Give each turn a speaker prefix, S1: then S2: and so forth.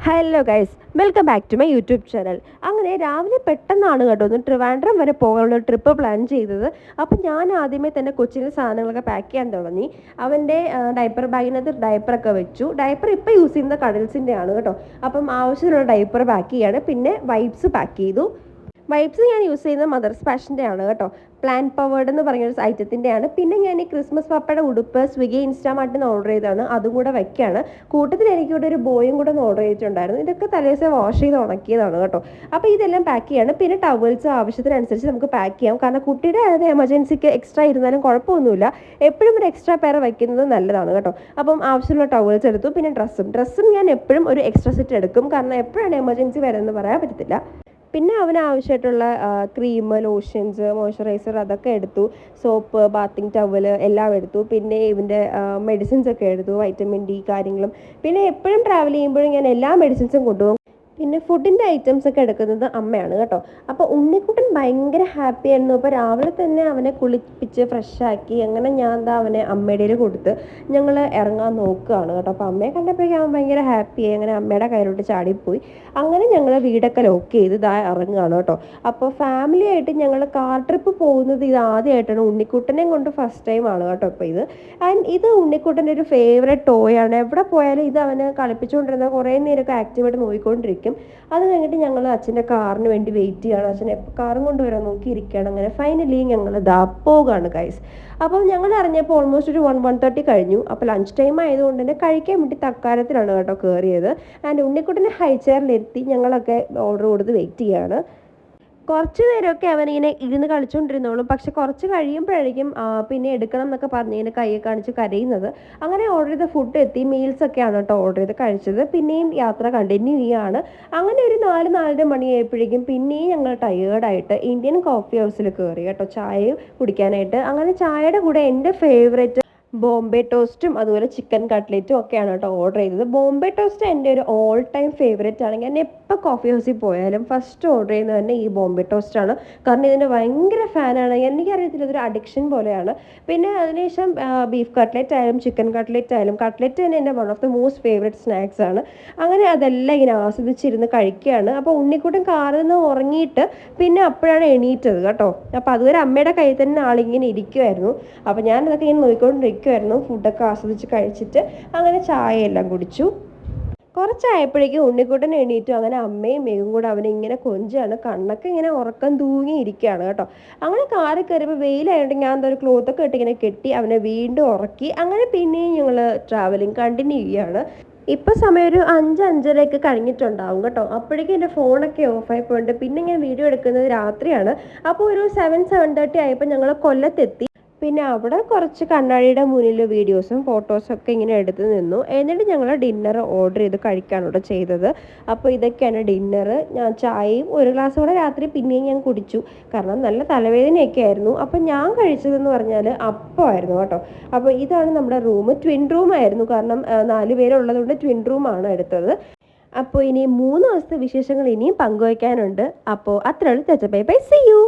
S1: Hello guys welcome back to my YouTube channel അങ്ങനെ രാവിലെ പെട്ടെന്നാണ് കേട്ടോ ഒന്ന് ട്രിവാൻഡ്രം വരെ പോകാനുള്ള ട്രിപ്പ് പ്ലാൻ ചെയ്തത്. അപ്പോൾ ഞാൻ ആദ്യമേ തന്നെ കൊച്ചിന്റെ സാധനങ്ങളൊക്കെ പാക്ക് ചെയ്യാൻ തുടങ്ങി. അവന്റെ ഡയപ്പർ ബാഗിനകത്ത് ഡൈപ്പറൊക്കെ വെച്ചു. ഡയപ്പർ ഇപ്പോൾ യൂസ് ചെയ്യുന്ന കടൽസിന്റെ ആണ് കേട്ടോ. അപ്പം ആവശ്യത്തിനുള്ള ഡൈപ്പർ പാക്ക് ചെയ്യാണ്. പിന്നെ വൈപ്സ് പാക്ക് ചെയ്തു. വൈപ്സ് ഞാൻ യൂസ് ചെയ്യുന്നത് മദർസ് ഫാഷന്റെ ആണ് കേട്ടോ. പ്ലാൻ പവേർഡ് എന്ന് പറഞ്ഞൊരു ഐറ്റത്തിന്റെ ആണ് പിന്നെ ഞാൻ ഈ ക്രിസ്മസ് പപ്പയുടെ ഉടുപ്പ് സ്വിഗ്ഗി ഇൻസ്റ്റാമാർട്ടിൽ നിന്ന് ഓർഡർ ചെയ്തതാണ്. അതും കൂടെ വയ്ക്കുകയാണ് കൂട്ടത്തിൽ എനിക്ക് ഇവിടെ ഒരു ബോയും കൂടെ ഓർഡർ ചെയ്തിട്ടുണ്ടായിരുന്നു. ഇതൊക്കെ തലേദിവസം വാഷ് ചെയ്ത് ഉണക്കിയതാണ് കേട്ടോ. അപ്പോൾ ഇതെല്ലാം പാക്ക് ചെയ്യാണ്. പിന്നെ ടവൽസ് ആവശ്യത്തിനനുസരിച്ച് നമുക്ക് പാക്ക് ചെയ്യാം. കാരണം കുട്ടിയുടെ അതായത് എമർജൻസിക്ക് എക്സ്ട്രാ ഇരുന്നാലും കുഴപ്പമൊന്നുമില്ല. എപ്പോഴും ഒരു എക്സ്ട്രാ പെയർ വയ്ക്കുന്നത് നല്ലതാണ് കേട്ടോ. അപ്പം ആവശ്യമുള്ള ടവൽസ് എടുത്തു. പിന്നെ ഡ്രസ്സും. ഡ്രസ്സും ഞാൻ എപ്പോഴും ഒരു എക്സ്ട്രാ സെറ്റ് എടുക്കും. കാരണം എപ്പോഴാണ് എമർജൻസി വരുന്നത് പറയാൻ പറ്റത്തില്ല. പിന്നെ അവന് ആവശ്യമായിട്ടുള്ള ക്രീം ലോഷൻസ് മോയ്സ്ചറൈസർ അതൊക്കെ എടുത്തു. സോപ്പ് ബാത്തിങ് ടവൽ എല്ലാം എടുത്തു. പിന്നെ ഇവന്റെ മെഡിസിൻസ് ഒക്കെ എടുത്തു. വൈറ്റമിൻ ഡി കാര്യങ്ങളും. പിന്നെ എപ്പോഴും ട്രാവൽ ചെയ്യുമ്പോഴും ഞാൻ എല്ലാ മെഡിസിൻസും കൊണ്ടുപോകും. പിന്നെ ഫുഡിന്റെ ഐറ്റംസ് ഒക്കെ എടുക്കുന്നത് അമ്മയാണ് കേട്ടോ. അപ്പോൾ ഉണ്ണിക്കുട്ടൻ ഭയങ്കര ഹാപ്പി ആയിരുന്നു. അപ്പോൾ രാവിലെ തന്നെ അവനെ കുളിപ്പിച്ച് ഫ്രഷാക്കി അങ്ങനെ ഞാൻ എന്താ അവനെ അമ്മയുടെ കൊടുത്ത് ഞങ്ങൾ ഇറങ്ങാൻ നോക്കുകയാണ് കേട്ടോ. അപ്പോൾ അമ്മയെ കണ്ടപ്പോഴേക്കും അവൻ ഭയങ്കര ഹാപ്പിയായി അങ്ങനെ അമ്മയുടെ കയ്യിലോട്ട് ചാടിപ്പോയി. അങ്ങനെ ഞങ്ങൾ വീടൊക്കെ ലോക്ക് ചെയ്ത് ഇതാ ഇറങ്ങുകയാണ് കേട്ടോ. അപ്പോൾ ഫാമിലി ആയിട്ട് ഞങ്ങൾ കാർ ട്രിപ്പ് പോകുന്നത് ഇത് ആദ്യമായിട്ടാണ്. ഉണ്ണിക്കുട്ടനെ കൊണ്ട് ഫസ്റ്റ് ടൈം ആണ് കേട്ടോ ഇപ്പോൾ ഇത്. ആൻഡ് ഇത് ഉണ്ണിക്കുട്ടന്റെ ഒരു ഫേവറേറ്റ് ടോയാണ് എവിടെ പോയാലും ഇത് അവനെ കളിപ്പിച്ചുകൊണ്ടിരുന്ന കുറേ നേരമൊക്കെ ആക്റ്റീവായിട്ട് നോക്കിക്കൊണ്ടിരിക്കും. അത് കഴിഞ്ഞിട്ട് ഞങ്ങൾ അച്ഛന്റെ കാറിന് വേണ്ടി വെയിറ്റ് ചെയ്യണം. അച്ഛൻ എപ്പോൾ കാറും കൊണ്ടുവരാൻ നോക്കി ഇരിക്കുകയാണ്. അങ്ങനെ ഫൈനലി ഞങ്ങൾ ദാ പോവുകയാണ് ഗൈസ് അപ്പം ഞങ്ങൾ അറിഞ്ഞപ്പോൾ ഓൾമോസ്റ്റ് ഒരു വൺ വൺ തേർട്ടി കഴിഞ്ഞു. അപ്പോൾ ലഞ്ച് ടൈം ആയതുകൊണ്ട് തന്നെ കഴിക്കാൻ വേണ്ടി തക്കാരത്തിലാണ് കേട്ടോ കയറിയത് ആൻഡ് ഉണ്ണിക്കുട്ടനെ ഹൈ ചെയറിലിരുത്തി ഞങ്ങളൊക്കെ ഓർഡർ കൊടുത്ത് വെയിറ്റ് ചെയ്യാണ്. കുറച്ച് നേരമൊക്കെ അവനിങ്ങനെ ഇരുന്ന് കളിച്ചുകൊണ്ടിരുന്നോളും പക്ഷെ കുറച്ച് കഴിയുമ്പോഴായിരിക്കും പിന്നെ എടുക്കണം എന്നൊക്കെ പറഞ്ഞ് ഇങ്ങനെ കൈ കാണിച്ച് കരയുന്നത്. അങ്ങനെ ഓർഡർ ചെയ്ത ഫുഡ് എത്തി. മീൽസ് ഒക്കെയാണ് കേട്ടോ ഓർഡർ ചെയ്ത് കഴിച്ചത്. പിന്നെയും യാത്ര കണ്ടിന്യൂ ചെയ്യാണ്. അങ്ങനെ ഒരു നാല് നാലര മണിയായപ്പോഴേക്കും പിന്നെയും ഞങ്ങൾ ടയേർഡായിട്ട് ഇന്ത്യൻ കോഫി ഹൗസിൽ കയറി കേട്ടോ ചായ കുടിക്കാനായിട്ട്. അങ്ങനെ ചായയുടെ കൂടെ എന്റെ ഫേവറേറ്റ് ബോംബെ ടോസ്റ്റും അതുപോലെ ചിക്കൻ കട്ട്ലറ്റും ഒക്കെയാണ് കേട്ടോ ഓർഡർ ചെയ്തത്. ബോംബെ ടോസ്റ്റ് എന്റെ ഒരു ഓൾ ടൈം ഫേവറേറ്റ് ആണ്. ഞാൻ എപ്പോൾ കോഫി ഹൗസിൽ പോയാലും ഫസ്റ്റ് ഓർഡർ ചെയ്യുന്നത് തന്നെ ഈ ബോംബെ ടോസ്റ്റ് ആണ്. കാരണം ഇതിന്റെ ഭയങ്കര ഫാനാണ് എനിക്കറിയത്തില്ല ഇതൊരു അഡിക്ഷൻ പോലെയാണ്. പിന്നെ അതിനുശേഷം ബീഫ് കട്ട്ലറ്റ് ആയാലും ചിക്കൻ കട്ട്ലറ്റ് ആയാലും കട്ട്ലറ്റ് തന്നെ എന്റെ one of the most favourite snacks ആണ്. അങ്ങനെ അതെല്ലാം ഇങ്ങനെ ആസ്വദിച്ചിരുന്ന് കഴിക്കുകയാണ്. അപ്പോൾ ഉണ്ണിക്കൂട്ടൻ കാറിൽ നിന്ന് ഉറങ്ങിയിട്ട് പിന്നെ അപ്പോഴാണ് എണീറ്റത് കേട്ടോ. അപ്പോൾ അതുവരെ അമ്മയുടെ കയ്യിൽ തന്നെ ആളിങ്ങനെ ഇരിക്കുമായിരുന്നു അപ്പോൾ ഞാൻ അതൊക്കെ ഇങ്ങനെ നോക്കിക്കൊണ്ടിരിക്കുമായിരുന്നു ഫുഡൊക്കെ ആസ്വദിച്ച് കഴിച്ചിട്ട് അങ്ങനെ ചായ എല്ലാം കുടിച്ചു. കുറച്ചായപ്പോഴേക്കും ഉണ്ണിക്കുട്ടൻ എണീറ്റു. അങ്ങനെ അമ്മയും മേഘും കൂടെ അവനെ ഇങ്ങനെ കൊഞ്ചാണ് കണ്ണൊക്കെ ഇങ്ങനെ ഉറക്കം തൂങ്ങി ഇരിക്കുകയാണ് കേട്ടോ. അങ്ങനെ കാറിൽ കയറിയപ്പോൾ വെയിലായതുകൊണ്ട് ഞാൻ എന്തൊരു ക്ലോത്തൊക്കെ ഇട്ട് ഇങ്ങനെ കെട്ടി അവനെ വീണ്ടും ഉറക്കി. അങ്ങനെ പിന്നെയും ഞങ്ങൾ ട്രാവലിംഗ് കണ്ടിന്യൂ ചെയ്യുകയാണ് ഇപ്പം സമയം ഒരു അഞ്ച് അഞ്ചരയൊക്കെ കഴിഞ്ഞിട്ടുണ്ടാവും കേട്ടോ. അപ്പോഴേക്കും എന്റെ ഫോണൊക്കെ ഓഫായി പോയിട്ടുണ്ട് പിന്നെ ഞാൻ വീഡിയോ എടുക്കുന്നത് രാത്രിയാണ്. അപ്പോൾ ഒരു സെവൻ സെവൻ തേർട്ടി ആയപ്പോൾ ഞങ്ങൾ കൊല്ലത്തെത്തി. പിന്നെ അവിടെ കുറച്ച് കണ്ണാടിയുടെ മുന്നിൽ വീഡിയോസും ഫോട്ടോസും ഒക്കെ ഇങ്ങനെ എടുത്ത് നിന്നു. എന്നിട്ട് ഞങ്ങൾ ഡിന്നർ ഓർഡർ ചെയ്ത് കഴിക്കാണ് ഇവിടെ ചെയ്തത്. അപ്പോൾ ഇതൊക്കെയാണ് ഡിന്നർ. ഞാൻ ചായയും ഒരു ഗ്ലാസ് കൂടെ രാത്രി പിന്നെയും ഞാൻ കുടിച്ചു. കാരണം നല്ല തലവേദനയൊക്കെ ആയിരുന്നു. അപ്പോൾ ഞാൻ കഴിച്ചതെന്ന് പറഞ്ഞാൽ അപ്പമായിരുന്നു കേട്ടോ. അപ്പോൾ ഇതാണ് നമ്മുടെ റൂം. ട്വിൻ റൂം ആയിരുന്നു. കാരണം നാല് പേരുള്ളതുകൊണ്ട് ട്വിൻ റൂമാണ് എടുത്തത്. അപ്പോൾ ഇനി മൂന്ന് ദിവസത്തെ വിശേഷങ്ങൾ ഇനിയും പങ്കുവയ്ക്കാനുണ്ട്. അപ്പോൾ അത്രയുള്ളൂ ചച്ച ബൈ ബൈ സി യു